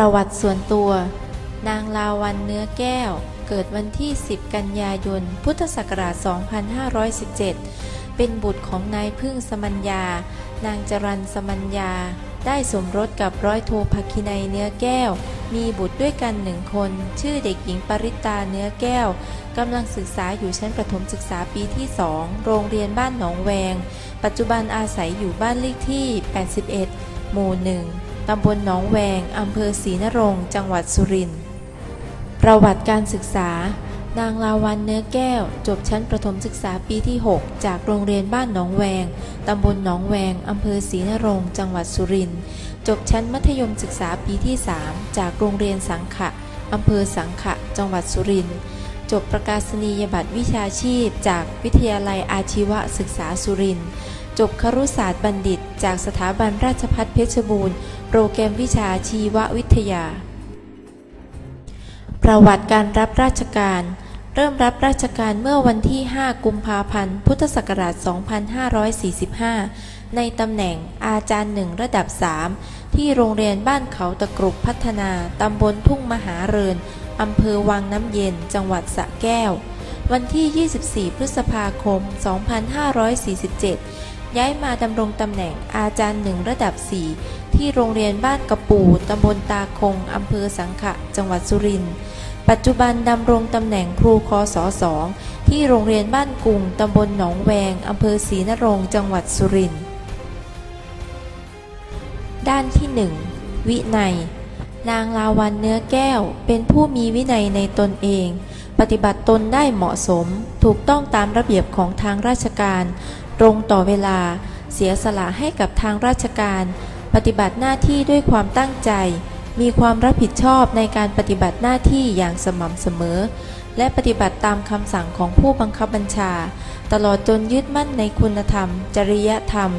ประวัติส่วนตัว นางลาวันเนื้อแก้ว เกิดวันที่ 10 กันยายน พุทธศักราช 2517 เป็นบุตรของนายพึ่งสมัญญา นางจรันสมัญญา ได้สมรสกับร้อยโทภคินัยเนื้อแก้ว มีบุตรด้วยกันหนึ่งคน ชื่อเด็กหญิงปริตาเนื้อแก้ว กำลังศึกษาอยู่ชั้นประถมศึกษาปีที่2โรงเรียนบ้านหนองแวง ปัจจุบันอาศัยอยู่บ้านเลขที่ 81 หมู่1 ตำบลหนองแวง อำเภอศรีนรงค์จังหวัดสุรินทร์ ประวัติการศึกษา นางลาวันเนื้อแก้ว จบชั้นประถมศึกษาปีที่ 6 จากโรงเรียนบ้านหนองแวง ตำบลหนองแวง อำเภอศรีนรงค์จังหวัดสุรินทร์ จบชั้นมัธยมศึกษาปีที่ 3 จากโรงเรียนสังขะ อำเภอสังขะ จังหวัดสุรินทร์ จบประกาศนียบัตรวิชาชีพ จากวิทยาลัยอาชีวศึกษาสุรินทร์ จบครุศาสตร์บัณฑิต จากสถาบันราชภัฏเพชรบูรณ์ โปรแกรมวิชาชีววิทยา ประวัติการรับราชการ เริ่มรับราชการเมื่อวันที่ 5 กุมภาพันธ์ พุทธศักราช 2545 ในตำแหน่งอาจารย์หนึ่งระดับ 3 ที่โรงเรียนบ้านเขาตะกรุบพัฒนา ตำบลทุ่งมหาเรินอำเภอวังน้ำเย็น จังหวัดสระแก้ววันที่ 24 พฤษภาคม 2547 ย้ายมาดำรงตำแหน่งอาจารย์หนึ่งระดับ 4 ที่โรงเรียนบ้านกระปูตำบลตาคงอำเภอสังขะ จังหวัดสุรินทร์ ปัจจุบันดำรงตำแหน่งครูคศสองที่โรงเรียนบ้านกุงตำบลหนองแวงอำเภอศรีนรงค์จังหวัดสุรินทร์ ด้านที่หนึ่งวินัย นางลาวันเนื้อแก้ว เป็นผู้มีวินัยในตนเอง ปฏิบัติตนได้เหมาะสม ถูกต้องตามระเบียบของทางราชการ ตรงต่อเวลา เสียสละให้กับทางราชการ ปฏิบัติหน้าที่ด้วยความตั้งใจ มีความรับผิดชอบในการปฏิบัติหน้าที่อย่างสม่ำเสมอ และปฏิบัติตามคำสั่งของผู้บังคับบัญชา ตลอดจนยึดมั่นในคุณธรรม จริยธรรม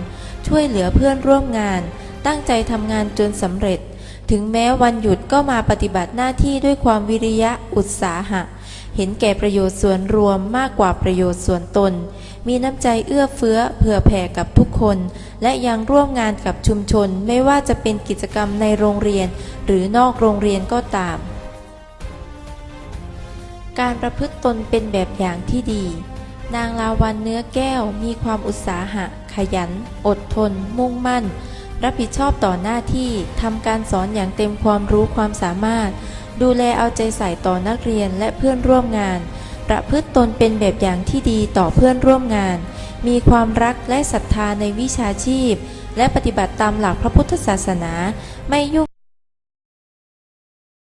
ช่วยเหลือเพื่อนร่วมงาน ตั้งใจทำงานจนสำเร็จ ถึงแม้วันหยุดก็มาปฏิบัติหน้าที่ด้วยความวิริยะอุตสาหะ เห็นแก่ประโยชน์ส่วนรวมมากกว่าประโยชน์ส่วนตน มีน้ำใจเอื้อเฟื้อเผื่อแผ่กับทุกคน และยังร่วมงานกับชุมชนไม่ว่าจะเป็นกิจกรรมในโรงเรียน หรือนอกโรงเรียนก็ตาม การประพฤติตนเป็นแบบอย่างที่ดี นางลาวันเนื้อแก้วมีความอุตสาหะ ขยัน อดทน มุ่งมั่น รับผิดชอบต่อหน้าที่ทำการสอนอย่างเต็มความรู้ความสามารถ ดูแลเอาใจใส่ต่อนักเรียนและเพื่อนร่วมงาน ประพฤติตนเป็นแบบอย่างที่ดีต่อเพื่อนร่วมงาน มีความรักและศรัทธาในวิชาชีพ และปฏิบัติตามหลักพระพุทธศาสนา ไม่ยุ่ง